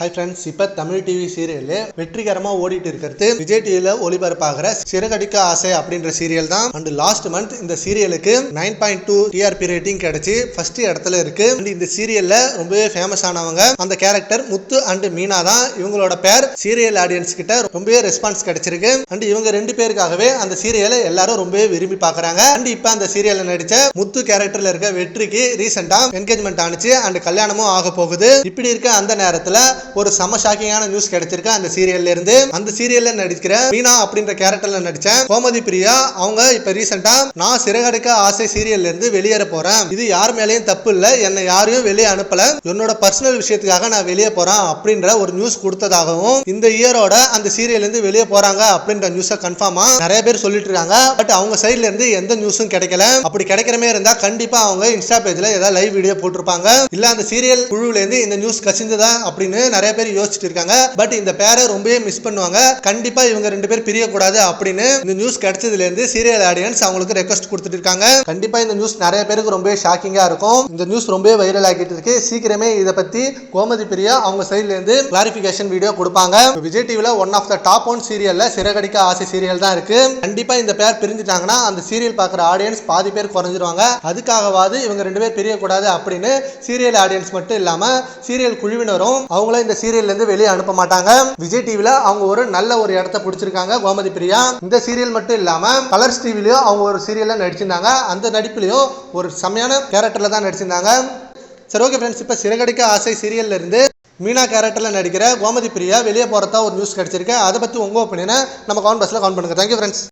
Hi friends இப்போ Tamil TV serial வெற்றிகரமாக ஓடிட்டு இருக்கிறது. விஜய் டிவியில் ஒளிபரப்பாகிற சிறகடிக்க ஆசை அப்படின்ற சீரியல் தான். அண்ட் லாஸ்ட் மந்த் இந்த சீரியலுக்கு nine point two TRP rating கிடைச்சி ஃபர்ஸ்ட் இடத்துல இருக்கு. அண்ட் இந்த சீரியலில் ரொம்பவே ஃபேமஸ் ஆனவங்க அந்த கேரக்டர் முத்து அண்ட் மீனா தான். இவங்களோட பேர் சீரியல் ஆடியன்ஸ் கிட்ட ரொம்பவே ரெஸ்பான்ஸ் கிடைச்சிருக்கு. அண்ட் இவங்க ரெண்டு பேருக்காகவே அந்த சீரியலை எல்லாரும் ரொம்பவே விரும்பி பார்க்குறாங்க. அண்ட் இப்போ அந்த சீரியலில் நடித்த முத்து கேரக்டரில் இருக்க வெற்றிக்கு ரீசெண்டாக என்கேஜ்மெண்ட் ஆனிச்சு. அண்ட் கல்யாணமும் ஆக போகுது. இப்படி இருக்க அந்த நேரத்தில் ஒரு செம ஷாக்கிங்கான நியூஸ் கிடைச்சிருக்கு. அந்த சீரியல்ல இருந்து அந்த சீரியல்ல நடிக்கிற மீனா அப்படின்ற கேரக்டர்ல நடிச்ச கோமதி பிரியா அவங்க இப்ப ரீசெண்டா நான் சிறகடுக்க ஆசை சீரியல்ல இருந்து வெளியேற போறேன். இது யார் மேலேயும் தப்பு இல்ல. என்னை யாரையும் வெளியே அனுப்பல. என்னோட பர்சனல் விஷயத்துக்காக நான் வெளியே போறேன் அப்படின்ற ஒரு நியூஸ் கொடுத்ததாகவும் இந்த இயரோட அந்த சீரியல்ல இருந்து வெளியே போறாங்க அப்படின்ற நியூஸை கன்ஃபார்மா நிறைய பேர் சொல்லிட்டு இருக்காங்க. பட் அவங்க சைட்ல இருந்து எந்த நியூஸும் கிடைக்கல. அப்படி கிடைக்கிறமே இருந்தா கண்டிப்பா அவங்க இன்ஸ்டா பேஜ்ல ஏதாவது லைவ் வீடியோ போட்டிருப்பாங்க. இல்ல அந்த சீரியல் குழுவுல இருந்து இந்த நியூஸ் கசிந்ததா அப்படின்னு நிறைய பேர் யோசிச்சுட்டு இருக்காங்க. பட் இந்த பேரை ரொம்பவே மிஸ் பண்ணுவாங்க. கண்டிப்பா இவங்க ரெண்டு பேர் பிரியக்கூடாது அப்படின்னு இந்த நியூஸ் கிடைச்சதுல இருந்து சீரியல் ஆடியன்ஸ் அவங்களுக்கு ரெக்வஸ்ட் கொடுத்துட்டு இருக்காங்க. கண்டிப்பா இந்த நியூஸ் நிறைய பேருக்கு ரொம்பவே ஷாக்கிங்கா இருக்கும். இந்த நியூஸ் ரொம்பவே வைரல் ஆகிட்டு இருக்கு. சீக்கிரமே இதை பத்தி கோமதி பிரியா அவங்க சைட்ல இருந்து கிளாரிபிகேஷன் வீடியோ கொடுப்பாங்க. விஜய் டிவில one of the top one சீரியல்ல சிறகடிக்க ஆசை சீரியல் தான் இருக்கு. கண்டிப்பா இந்த பேர் பிரிஞ்சுட்டாங்கன்னா அந்த சீரியல் பார்க்குற ஆடியன்ஸ் பாதி பேர் குறைஞ்சிருவாங்க. அதுக்காகவாது இவங்க ரெண்டு பேர் பிரியக்கூடாது அப்படின்னு சீரியல் ஆடியன்ஸ் மட்டும் இல்லாம சீரியல் குழுவினரும் அவங்கள இந்த சீரியல்ல இருந்து வெளியே அனுப்ப மாட்டாங்க. விஜய் டிவில அவங்க ஒரு நல்ல ஒரு இடத்த பிடிச்சிருக்காங்க கோமதி பிரியா. இந்த சீரியல் மட்டும் இல்லாம கலர்ஸ் டிவிலையும் அவங்க ஒரு சீரியல்ல நடிச்சிருந்தாங்க. அந்த நடிப்புலையும் ஒரு செம்மையான கேரக்டர்ல தான் நடிச்சிருந்தாங்க. சரி ஓகே ஃப்ரெண்ட்ஸ் இப்போ சிறகடிக்க ஆசை சீரியல்ல இருந்து மீனா கேரக்டரில் நடிக்கிற கோமதி பிரியா வெளியே போகிறதா ஒரு நியூஸ் கிடச்சிருக்கு. அதை பற்றி உங்கள் ஒப்பீனியனை நம்ம கவுண்ட் பஸ்ஸில் கவுண்ட் பண்ணுங்கள் தேங்க்யூ ஃப்ரெண்ட்ஸ்